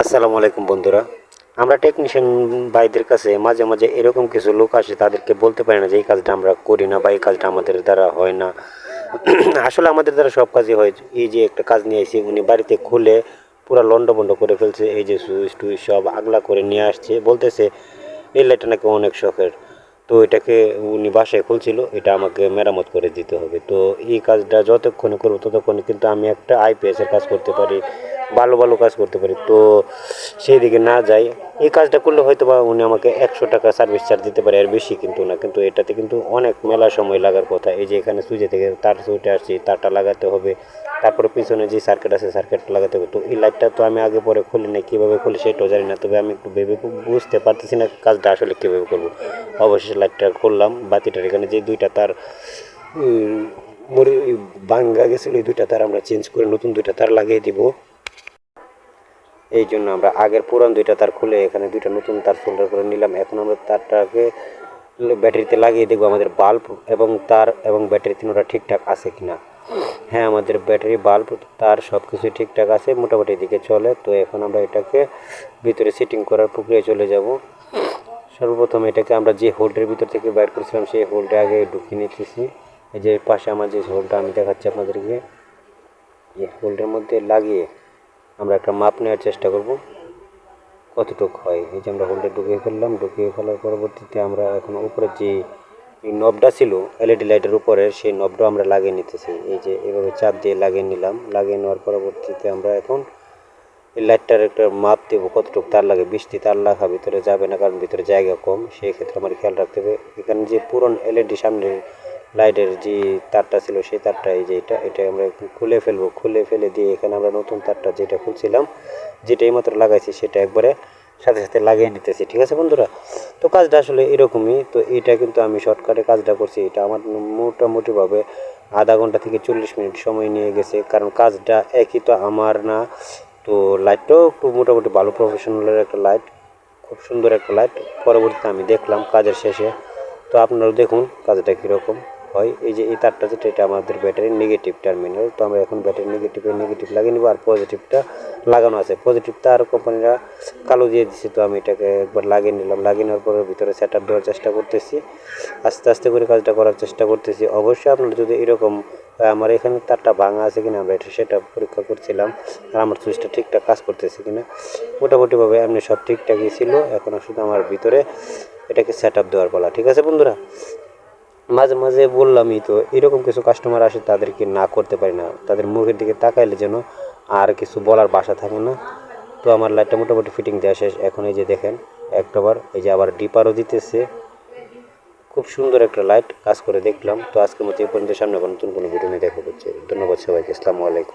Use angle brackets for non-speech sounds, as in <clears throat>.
আসসালামু আলাইকুম বন্ধুরা। আমরা টেকনিশিয়ান ভাইদের কাছে মাঝে মাঝে এরকম কিছু লোক আসে, তাদেরকে বলতে পারি না যে এই কাজটা আমরা করি না বা এই কাজটা আমাদের দ্বারা হয় না। <clears throat> আসলে আমাদের দ্বারা সব কাজই হয়। এই যে একটা কাজ নিয়ে এসে উনি বাড়িতে খুলে পুরো লন্ডভন্ড করে ফেলছে, এই যে সুইচ টুইচ সব আগলা করে নিয়ে আসছে। বলতেছে, এই লাইটটা নাকি অনেক শখের। তো এটাকে উনি বাসায় খুলছিল, এটা আমাকে মেরামত করে দিতে হবে। তো এই কাজটা যতক্ষণে করব ততক্ষণে কিন্তু আমি একটা আইপিএসের কাজ করতে পারি। ভালো ভালো কাজ করতে পারি। তো সেই দিকে না যাই, এই কাজটা করলে হয়তো বা উনি আমাকে একশো টাকা সার্ভিস চার্জ দিতে পারে আর বেশি কিন্তু না। কিন্তু এটাতে কিন্তু অনেক মেলা সময় লাগার কথা। এই যে এখানে সুইচে থেকে তার সুইটে আসছি, তারটা লাগাতে হবে। তারপরে পিছনে যে সার্কিট আছে সার্কিটটা লাগাতে হবে। তো এই লাইটটা তো আমি আগে পরে খুলি না কীভাবে খুলি সেটাও জানি না। তবে আমি একটু ভেবে বুঝতে পারতেছি না কাজটা আসলে কীভাবে করব। অবশেষে লাইটটা খুললাম বাতিটার এখানে যে দুইটা তার মরি ভাঙ্গা গেছিল, এই দুইটা তার আমরা চেঞ্জ করে নতুন দুইটা তার লাগিয়ে দিব। এই জন্য আমরা আগের পুরান দুইটা তার খুলে এখানে দুইটা নতুন তার সোল্ডার করে নিলাম। এখন আমরা তারটাকে ব্যাটারিতে লাগিয়ে দেখব আমাদের বাল্ব এবং তার এবং ব্যাটারি তিনোটা ঠিকঠাক আছে কি না হ্যাঁ আমাদের ব্যাটারি বাল্ব তার সব কিছুই ঠিকঠাক আছে, মোটামুটি দিকে চলে। তো এখন আমরা এটাকে ভিতরে সেটিং করার প্রক্রিয়ায় চলে যাব। সর্বপ্রথম এটাকে আমরা যে হোল্ডের ভিতর থেকে বাইর করেছিলাম, সেই হোল্ডে আগে ঢুকিয়ে নিতেছি। এই যে পাশে আমার যে হোল্ডটা আমি দেখাচ্ছি আপনাদেরকে। এই হোল্ডের মধ্যে লাগিয়ে আমরা একটা মাপ নেওয়ার চেষ্টা করব। কতটুকু হয়? এই যে আমরা হোল্ডে ঢুকিয়ে ফেললাম, ঢুকিয়ে ফেলার পরবর্তীতে আমরা এখন উপরে যে এই নবটা ছিল এলইডি লাইটের উপরে সেই নবটা আমরা লাগিয়ে নিতেছি। এই যে এভাবে চাপ দিয়ে লাগিয়ে নিলাম। লাগিয়ে নেওয়ার পরবর্তীতে আমরা এখন এই লাইটটার একটা মাপ দেবো, কতটুকু তার লাগে। বৃষ্টি তার লাগা ভিতরে যাবে না, কারণ ভিতরে জায়গা কম। সেই ক্ষেত্রে আমার খেয়াল রাখতে হবে। এখানে যে পুরন এলইডি সামনে লাইটের যে তারটা ছিল সেই তারটা, এই যে এটা এটা আমরা খুলে ফেলব। খুলে ফেলে দিয়ে এখানে আমরা নতুন তারটা যেটা খুলছিলাম যেটা এইমাত্র লাগাইছি সেটা একবারে সাথে সাথে লাগিয়ে নিতেছি, ঠিক আছে বন্ধুরা? তো কাজটা আসলে এরকমই, তো এটা কিন্তু আমি শর্টকাটে কাজটা করছি। এটা আমার মোটামুটিভাবে আধা ঘণ্টা থেকে চল্লিশ মিনিট সময় নিয়ে গেছে, কারণ কাজটা একই তো আমার না। তো লাইটটাও একটু মোটামুটি ভালো প্রফেশনালের একটা লাইট খুব সুন্দর একটা লাইট পরবর্তীতে আমি দেখলাম কাজের শেষে। তো আপনারাও দেখুন কাজটা কীরকম। হয়, এই যে এই তারটা যেটা, এটা আমাদের ব্যাটারির নেগেটিভ টার্মিনাল তো আমরা এখন ব্যাটারি নেগেটিভে নেগেটিভ লাগিয়ে নিব আর পজিটিভটা লাগানো আছে। পজিটিভটা তার কোম্পানিরা কালো দিয়ে দিচ্ছে তো আমি এটাকে একবার লাগিয়ে নিলাম। লাগিয়ে নেওয়ার পরে ভিতরে সেট দেওয়ার চেষ্টা করতেছি। আস্তে আস্তে করে কাজটা করার চেষ্টা করতেছি। অবশ্যই আপনারা যদি এরকম আমার এখানে তারটা ভাঙা আছে কিনা, আমরা এটা সেটা পরীক্ষা করছিলাম আর আমার সুইচটা ঠিকঠাক কাজ করতেছে কিনা, মোটামুটিভাবে এমনি সব ঠিকঠাকই ছিল। এখন শুধু আমার ভিতরে এটাকে সেট আপ দেওয়ার পালা। ঠিক আছে বন্ধুরা? মাঝে মাঝে বললামই তো, এরকম কিছু কাস্টমার আসে তাদেরকে না করতে পারি না। তাদের মুখের দিকে তাকাইলে যেন আর কিছু বলার বাসা থাকে না। তো আমার লাইটটা মোটামুটি ফিটিং দেওয়া শেষ। এখন এই যে দেখেন, একটাবার এই যে আবার ডিপারও দিতেছে। খুব সুন্দর একটা লাইট কাজ করে দেখলাম। তো আজকের মতো এই পর্যন্ত। সামনে নতুন কোনো ভিডিও নিয়ে দেখা হচ্ছে। ধন্যবাদ সবাইকে। আসসালামু আলাইকুম।